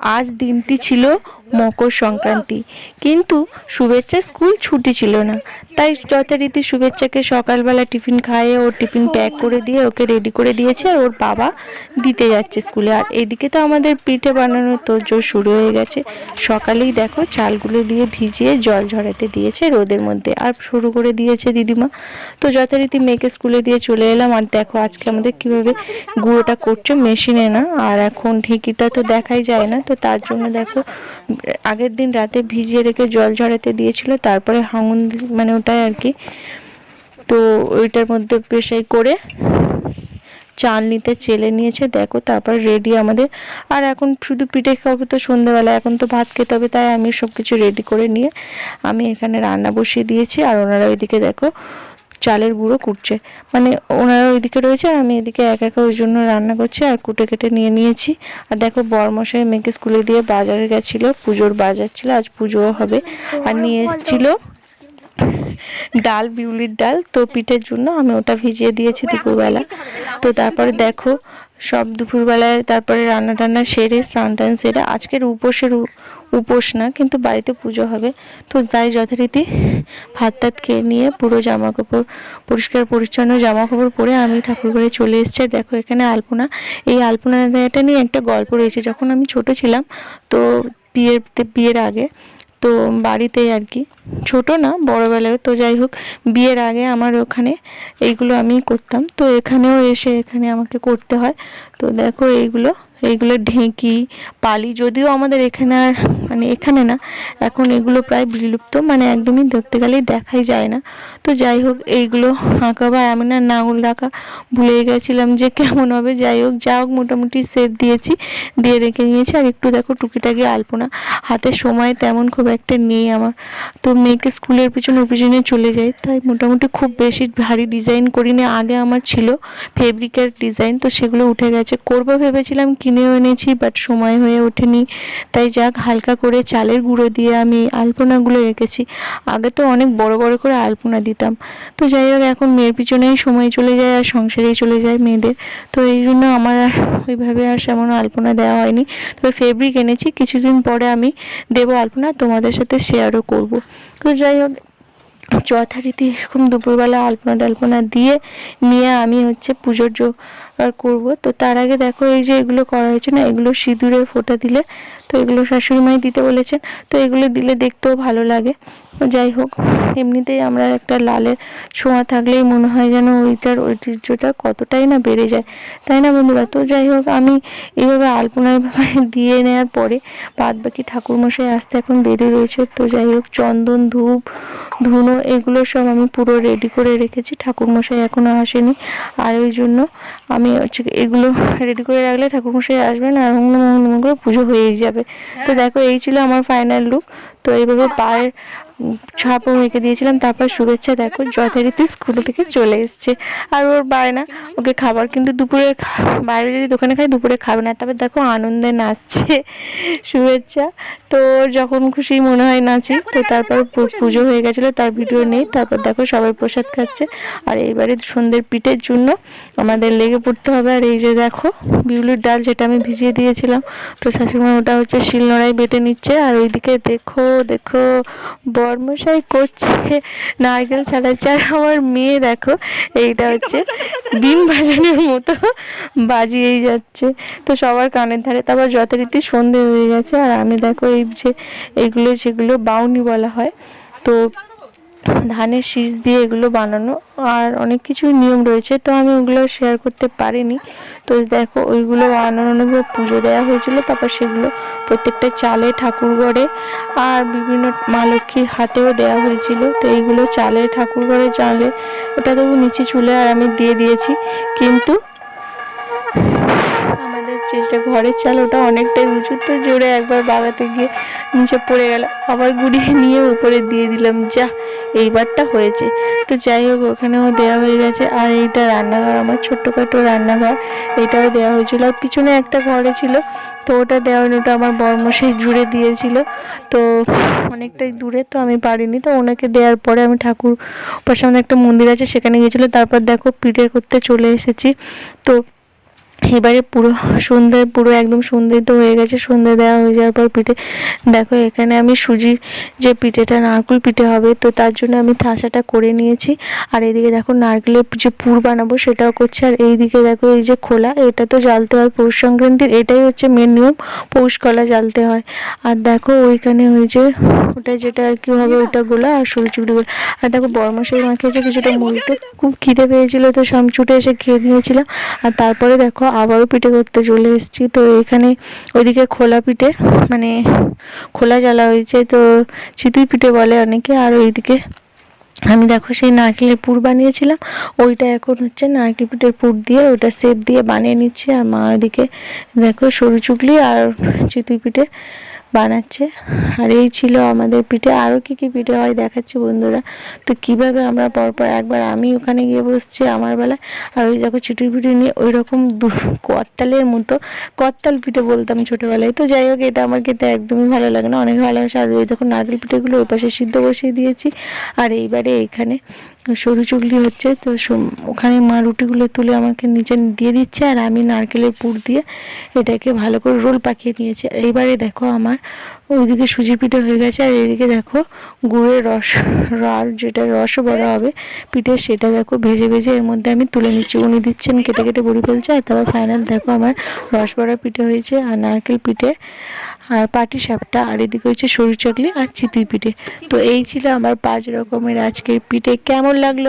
আজ দিনটি ছিল মকর সংক্রান্তি। কিন্তু শুভেচ্ছা স্কুল ছুটি ছিল না। তাই যথারীতি শুভেচ্ছাকে সকালবেলা টিফিন খাইয়ে ওর টিফিন প্যাক করে দিয়ে ওকে রেডি করে দিয়েছে আর ওর বাবা দিতে যাচ্ছে স্কুলে। আর এদিকে তো আমাদের পিঠে বানানোর তোড়জোড় শুরু হয়ে গেছে। সকালেই দেখো চালগুলো দিয়ে ভিজিয়ে জল ঝরাতে দিয়েছে রোদের মধ্যে। আর শুরু করে দিয়েছে দিদিমা। তো যথারীতি মেয়েকে স্কুলে দিয়ে চলে এলাম। আর দেখো আজকে আমাদের কীভাবে গুঁড়োটা করছে মেশিনে না। আর এখন ঢেঁকিটা তো দেখাই যায় না। তো তার জন্য দেখো, আগের দিন রাতে ভিজিয়ে রেখে জল ঝরাতে দিয়েছিল, তারপরে হাঙুন মানে ওটাই আর কি। তো ওইটার মধ্যে পেশাই করে চালনিতে চেলে নিয়েছে, দেখো তারপর রেডি আমাদের। আর এখন শুধু পিঠে খাব তো সন্ধ্যেবেলা এখন তো ভাত খেতে হবে, তাই আমি সব কিছু রেডি করে নিয়ে আমি এখানে রান্না বসিয়ে দিয়েছি। আর ওনারা ওইদিকে দেখো চালের গুঁড়ো কুটছে। মানে ওনারা ওইদিকে রয়েছে আর আমি এদিকে এক একা ওই জন্য রান্না করছি আর কুটে কেটে নিয়ে নিয়েছি। আর দেখো বরমশাই মেয়েকে স্কুলে দিয়ে বাজারে গেছিল, পুজোর বাজার ছিল, আজ পুজোও হবে। আর নিয়ে এসেছিল ডাল, বিউলির ডাল। তো পিঠের জন্য আমি ওটা ভিজিয়ে দিয়েছি দুপুরবেলা। তো তারপরে দেখো সব দুপুরবেলায় তারপরে রান্না টান্না সেরে স্নান টান সেরে, আজকের উপোসের উপোস না, কিন্তু বাড়িতে পুজো হবে। তো তাই যথারীতি ভাত টাত খেয়ে নিয়ে পুরো জামা কাপড় পরিষ্কার, পরিচ্ছন্ন জামা কাপড় পরে আমি ঠাকুর ঘরে চলে এসেছি। দেখো এখানে আলপনা। এই আলপনা এটা নিয়ে একটা গল্প রয়েছে। যখন আমি ছোট ছিলাম, তো বিয়ের বিয়ের আগে তো বাড়িতেই আর কি। ছোট না বড়বেলায় তো যাই হোক, বিয়ের আগে আমার ওখানে এইগুলো আমি করতাম। তো এখানেও এসে এখানে আমাকে করতে হয়। তো দেখো এইগুলো এইগুলো ঢেঁকি, পালি যদিও আমাদের এখানে আর মানে এখানে না, এখন এগুলো প্রায় বিলুপ্ত মানে একদমই ধরতে গেলেই দেখাই যায় না। তো যাই হোক, এইগুলো আঁকা বা এমন আর নাঙল রাখা ভুলে গেছিলাম যে কেমন হবে। যাই হোক, যা হোক, মোটামুটি সেট দিয়েছি, দিয়ে রেখে নিয়েছি আর একটু দেখো, টুকিটাকি আলপনা। হাতে সময় তেমন খুব একটা নেই আমার। তো মেয়েকে স্কুলের পিছনে পিছনে চলে যাই। তাই মোটামুটি খুব বেশি ভারী ডিজাইন করিনি। আগে আমার ছিল ফেব্রিকের ডিজাইন, তো সেগুলো উঠে গেছে। করব ভেবেছিলাম কিনেও এনেছি বাট সময় হয়ে ওঠেনি। তাই যাক, হালকা করে চালের গুঁড়ো দিয়ে আমি আলপনাগুলো রেখেছি। আগে তো অনেক বড় বড় করে আলপনা দিতাম। তো যাই হোক, এখন মেয়ের পিছনেই সময় চলে যায় আর সংসারেই চলে যায় মেয়েদের। তো এই জন্য আমার আর ওইভাবে আর সেমন আলপনা দেওয়া হয়নি। তবে ফেব্রিক এনেছি, কিছুদিন পরে আমি দেবো আলপনা, তোমাদের সাথে শেয়ারও করব। তো যাই হোক, যথারীতি এরকম দুপুরবেলা আলপনা টালপনা দিয়ে নিয়ে আমি হচ্ছে পুজোর জোগাড় করব। তো তার আগে দেখো এই যে এগুলো করা হয়েছে না, এগুলো সিঁদুরের ফোঁটা দিলে, তো এগুলো শাশুড়ি মাই দিতে বলেছেন, তো এগুলো দিলে দেখতেও ভালো লাগে। যাই হোক, এমনিতেই আমরা একটা লালের ছোঁয়া থাকলেই মনে হয় যেন ওইটার ঐতিহ্যটা কতটাই না বেড়ে যায়। তাই না বন্ধুরা? তো যাই হোক, আমি এইভাবে আলপনাভাবে দিয়ে নেওয়ার পরে বাদ বাকি ঠাকুরমশাই আসতে এখন দেরি রয়েছে। তো যাই হোক, চন্দন, ধূপ, ধুনো এগুলো সব আমি পুরো রেডি করে রেখেছি। ঠাকুরমশাই এখনও আসেনি। আর ওই জন্য আমি হচ্ছে এগুলো রেডি করে রাখলে ঠাকুরমশাই আসবেন আর মঙ্গল মঙ্গল করে পুজো হয়েই যাবে। তো দেখো এই ছিল আমার ফাইনাল লুক তো এইভাবে পায়ের উম, ছাপও মেখে দিয়েছিলাম, তারপর শুভেচ্ছা দেখো, যথারীতি স্কুল থেকে চলে এসছে। আর ওর বায়না ওকে খাবার কিন্তু দুপুরে বাইরে যদি দোকানে খাই, দুপুরে খাবে না। তারপর দেখো আনন্দে নাচছে, শুভেচ্ছা। তো ওর যখন খুশি মনে হয় নাচি, তো তারপর পুজো হয়ে গেছিল, তার ভিডিও নেই। তারপর দেখো সবাই প্রসাদ খাচ্ছে। আর এইবারে সন্ধ্যের পিঠের জন্য আমাদের লেগে পড়তে হবে। আর এই যে দেখো, বিউলির ডাল যেটা আমি ভিজিয়ে দিয়েছিলাম, তো শাশুড়ি ওটা হচ্ছে শিলনোড়ায় বেটে নিচ্ছে। আর ওইদিকে দেখো দেখো বর্মশাই করছে, নারকেল ছাড়াচ্ছে আর আমার মেয়ে দেখো, এইটা হচ্ছে বিম বাজানোর মতো বাজিয়েই যাচ্ছে। তো সবার কানের ধারে তারপর যথারীতি সন্ধে হয়ে গেছে। আর আমি দেখো এই যে এইগুলো যেগুলো বাউনি বলা হয়, তো ধানের শীষ দিয়ে এগুলো বানানো আর অনেক কিছু নিয়ম রয়েছে, তো আমি ওগুলো শেয়ার করতে পারিনি। তো দেখো, ওইগুলো বানানো পুজো দেওয়া হয়েছিল, তারপর সেগুলো প্রত্যেকটা চালে ঠাকুর ঘরে আর বিভিন্ন মা লক্ষ্মীর হাতেও দেওয়া হয়েছিল। তো এইগুলো চালে ঠাকুর ঘরে চালে ওটা তবু নিচে চুলে আর আমি দিয়ে দিয়েছি। কিন্তু যেটা ঘরের চাল ওটা অনেকটাই উঁচু, তো জোরে একবার বাগাতে গিয়ে নিচে পড়ে গেল। আবার গুড়িয়ে নিয়ে উপরে দিয়ে দিলাম, যা, এইবারটা হয়েছে। তো যাই হোক, ওখানেও দেওয়া হয়ে গেছে। আর এইটা রান্নাঘর, আমার ছোট্টখাটো রান্নাঘর, এটাও দেওয়া হয়েছিল। আর পিছনে একটা ঘরে ছিল, তো ওটা দেওয়া ওটা আমার বর্মশাই জুড়ে দিয়েছিল। তো অনেকটাই দূরে, তো আমি পারিনি। তো ওনাকে দেওয়ার পরে আমি ঠাকুর পাশে আমাদের একটা মন্দির আছে, সেখানে গিয়েছিল। তারপর দেখো, পিঠে করতে চলে এসেছি। তো এবারে পুরো সন্ধ্যে পুরো একদম সন্ধ্যে তো হয়ে গেছে সন্ধ্যে দেওয়া হয়ে যাওয়ার পর পিঠে, দেখো এখানে আমি সুজির যে পিঠেটা, নারকেল পিঠে হবে, তো তার জন্য আমি থাসাটা করে নিয়েছি। আর এইদিকে দেখো নারকেলের যে পুর বানাবো, সেটাও করছি। আর এইদিকে দেখো এই যে খোলা, এটা তো জ্বালতে হয় পৌষ সংক্রান্তির, এটাই হচ্ছে মেন নিয়ম, পৌষ কলা জ্বালতে হয়। আর দেখো ওইখানে ওই যে ওটা যেটা আর কি হবে ওটা গোলা আর চুড়ি গোলা। আর দেখো বরমশাই মাখিয়েছে কিছুটা মুড়িতে, খুব খিদে পেয়েছিল, তো সব ছুটে এসে খেয়ে নিয়েছিলাম। আর তারপরে দেখো আবারও পিঠে করতে চলে এসেছি। তো এখানে ওইদিকে খোলা পিঠে মানে খোলা জ্বালা হয়েছে। তো চিতুই পিঠে বলে অনেকে। আর ওইদিকে আমি দেখো সেই নারকেলের পুর বানিয়েছিলাম। ওইটা এখন হচ্ছে নারকেল পিঠের পুর দিয়ে ওটা সেপ দিয়ে বানিয়ে নিচ্ছি। আর মা ওইদিকে দেখো সরু চুগলি আর চিতুই পিঠে। বানাচ্ছে। আর এই ছিল আমাদের পিঠে। আরও কী কী পিঠে হয় দেখাচ্ছি বন্ধুরা। তো কীভাবে আমরা পরপর একবার আমি ওখানে গিয়ে বসছি আমার বেলায়, আর ওই দেখো চিটুই পিঠে নিয়ে ওই রকম দু- করতালের মতো করতাল পিঠে বলতাম ছোটোবেলায়। তো যাই হোক, এটা আমার খেতে একদমই ভালো লাগে না, অনেক ভালোবাসে। আর ওই দেখো নারকেল পিঠেগুলো ওই পাশে সিদ্ধ বসিয়ে দিয়েছি। আর এইবারে এখানে সরু চুগলি হচ্ছে। তো ওখানে মা রুটিগুলো তুলে আমাকে নিচে দিয়ে দিচ্ছে। আর আমি নারকেলের পুর দিয়ে এটাকে ভালো করে রোল পাকিয়ে নিয়েছি। এইবারে দেখো আমার ওইদিকে সুজি পিঠে হয়ে গেছে আর এদিকে দেখো গুড়ের রস আর যেটা রস বড়া হবে পিঠে, সেটা দেখো ভেজে ভেজে এর মধ্যে আমি তুলে নিচ্ছি। উনি দিচ্ছেন কেটে কেটে বড়ি ফেলছে আর তারপর ফাইনাল দেখো আমার রস বড়া পিঠে হয়েছে আর নারকেল পিঠে আর পাটি সাপটা আর এদিকে হচ্ছে সরু চকলি আর চিতুই পিঠে। তো এই ছিল আমার পাঁচ রকমের আজকের পিঠে। কেমন লাগল?